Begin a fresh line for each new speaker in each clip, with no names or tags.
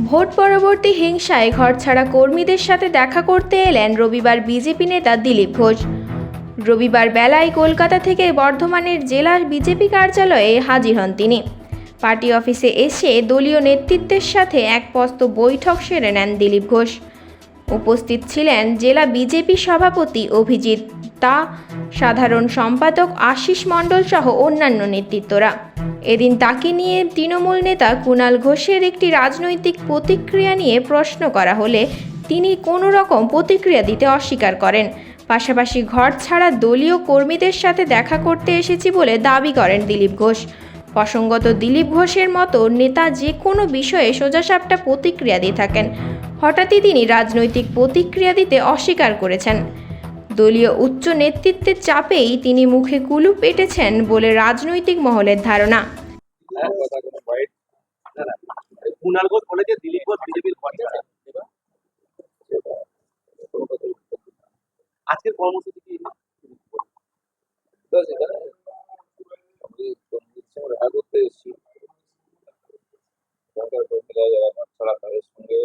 Vote পরবর্তী হিংসায় ঘরছাড়া কর্মীদের সাথে দেখা করতে এলেন রবিবার বিজেপি নেতা দিলীপ ঘোষ। রবিবার বেলায় কলকাতা থেকে বর্ধমানের জেলা বিজেপি কার্যালয়ে হাজির হন তিনি। পার্টি অফিসে এসে দলীয় নেতৃত্বের সাথে এক পস্ত বৈঠক সেরে নেন দিলীপ ঘোষ। উপস্থিত ছিলেন জেলা বিজেপি সভাপতি অভিজিৎ তা সাধারণ সম্পাদক আশিস মণ্ডল সহ অন্যান্য নেতৃত্বরা। এদিন তাকে নিয়ে তৃণমূল নেতা কুণাল ঘোষের একটি রাজনৈতিক প্রতিক্রিয়া নিয়ে প্রশ্ন করা হলে তিনি কোনো রকম প্রতিক্রিয়া দিতে অস্বীকার করেন। পাশাপাশি ঘর ছাড়া দলীয় কর্মীদের সাথে দেখা করতে এসেছি বলে দাবি করেন দিলীপ ঘোষ। প্রসঙ্গত দিলীপ ঘোষের মতো নেতা যে কোনো বিষয়ে সোজাসাপটা প্রতিক্রিয়া দিয়ে থাকেন। হঠাৎই তিনি রাজনৈতিক প্রতিক্রিয়া দিতে অস্বীকার করেছেন। দলীয় উচ্চ নেতৃত্বের চাপেই তিনি মুখে কুলুপ এঁটেছেন বলে রাজনৈতিক মহলের ধারণা
আজকের
করতে এসেছি যারা সঙ্গে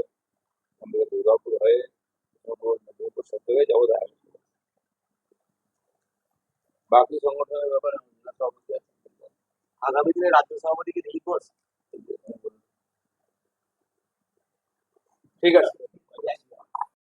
দুর্গাপুর হয়ে যাব দেখা। বাকি সংগঠনের ব্যাপারে
আগামী দিনে রাজ্য সভাপতিকে
ঠিক আছে।